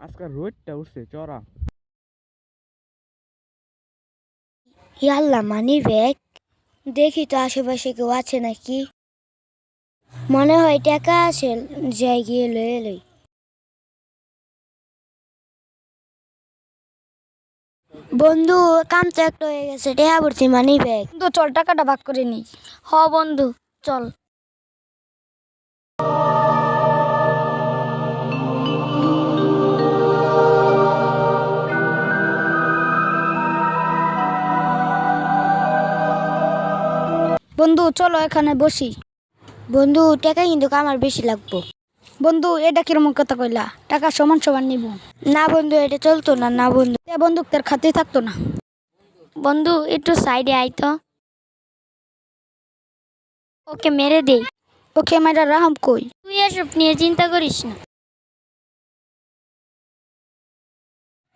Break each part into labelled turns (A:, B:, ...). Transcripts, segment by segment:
A: আজকাল রোদটা উঠছে চড়া।
B: ইয়াল্লা মানি ব্যাগ? দেখি তো আশেপাশে কেউ আছে নাকি? মনে হয় টাকা আছে যাই গিয়ে লয়ে লই। বন্ধু কাম তো একটা হয়ে গেছে টেহা ভর্তি মানি ব্যাগ।
C: তো চল টাকাটা ভাগ করে নিই
B: হ বন্ধু চল।
C: বন্ধু, চলো এখানে বসি।
B: বন্ধু, টাকা কিন্তু আমার বেশি লাগবো।
C: বন্ধু, এটা কীরকম কথা কইলা? টাকা সমান সমান নিব।
B: না বন্ধু, এটা চলতো না না বন্ধু।
C: বন্দুক তোর খাতে থাকতো না।
B: বন্ধু, একটু সাইডে আইতো ওকে মেরে দে।
C: ওকে মেয়েটা রাহাম কই?
B: তুই এসব নিয়ে চিন্তা করিস না।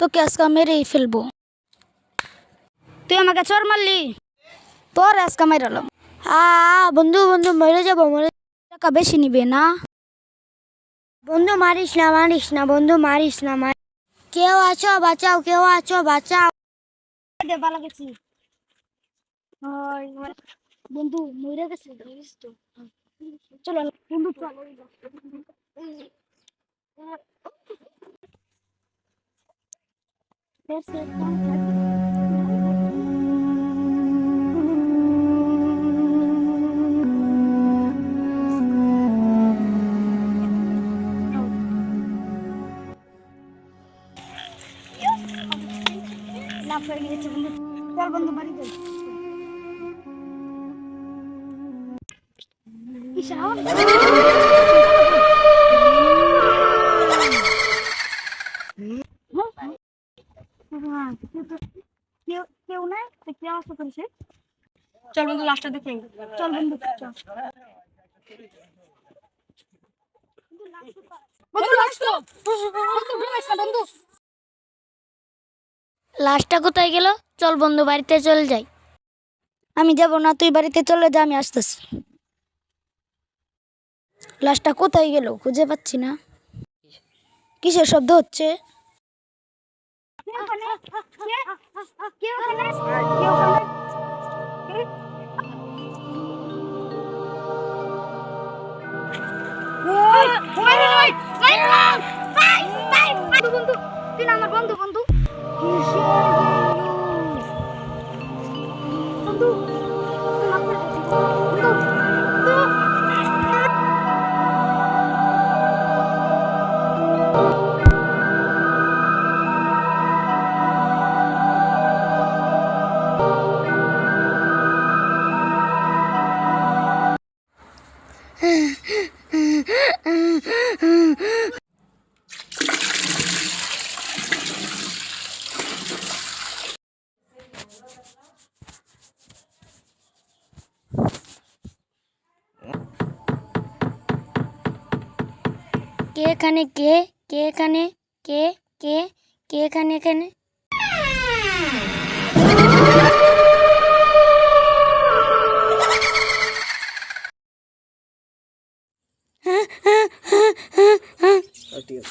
C: তোকে আজকে মেরেই ফেলব। তুই আমাকে চর মারলি? তোর আজকে মেরালাম
B: বন্ধু বন্ধু, মরে যাব, মরে
C: টাকা বেশি নিবে না।
B: বন্ধু, মারিস না মারিস না, বন্ধু, মারিস না মার কেউ আছো, বাঁচাও, কেউ আছো, বাঁচাও।
C: বন্ধু, মরে গেছে। চলো, বন্ধু, চলো। গেছে বন্ধু চল বন্ধু বাড়িতে কেউ কেউ নাই তো কে আওয়াজ করেছে চল বন্ধু লাস্টটা দেখে চল বন্ধু চল বন্ধু লাস্ট বন্ধু বন্ধু
B: লাশটা কোথায় গেল? চল বন্ধু, বাড়িতে চলে যাই।
C: আমি যাব না, তুই বাড়িতে চলে, যা, আমি আসতেছি। লাশটা কোথায় গেল? খুঁজে পাচ্ছি না। কিসের শব্দ হচ্ছে?
B: কে এখানে কে কে এখানে কে কে কে এখানে এখানে tiếng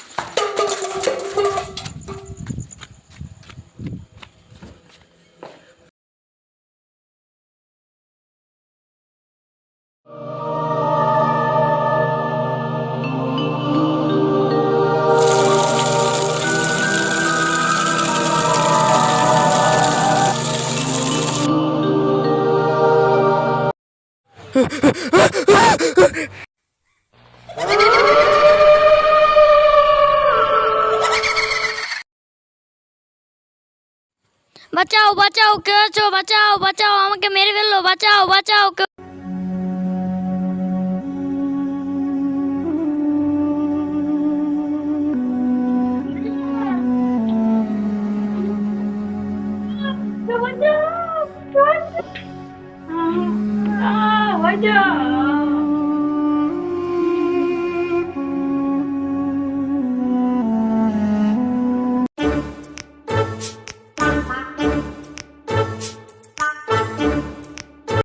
B: বাঁচাও বাঁচাও কে আছো বাঁচাও বাঁচাও আমাকে মেরে ফেলল বাঁচাও বাঁচাও কেউ
C: Ah,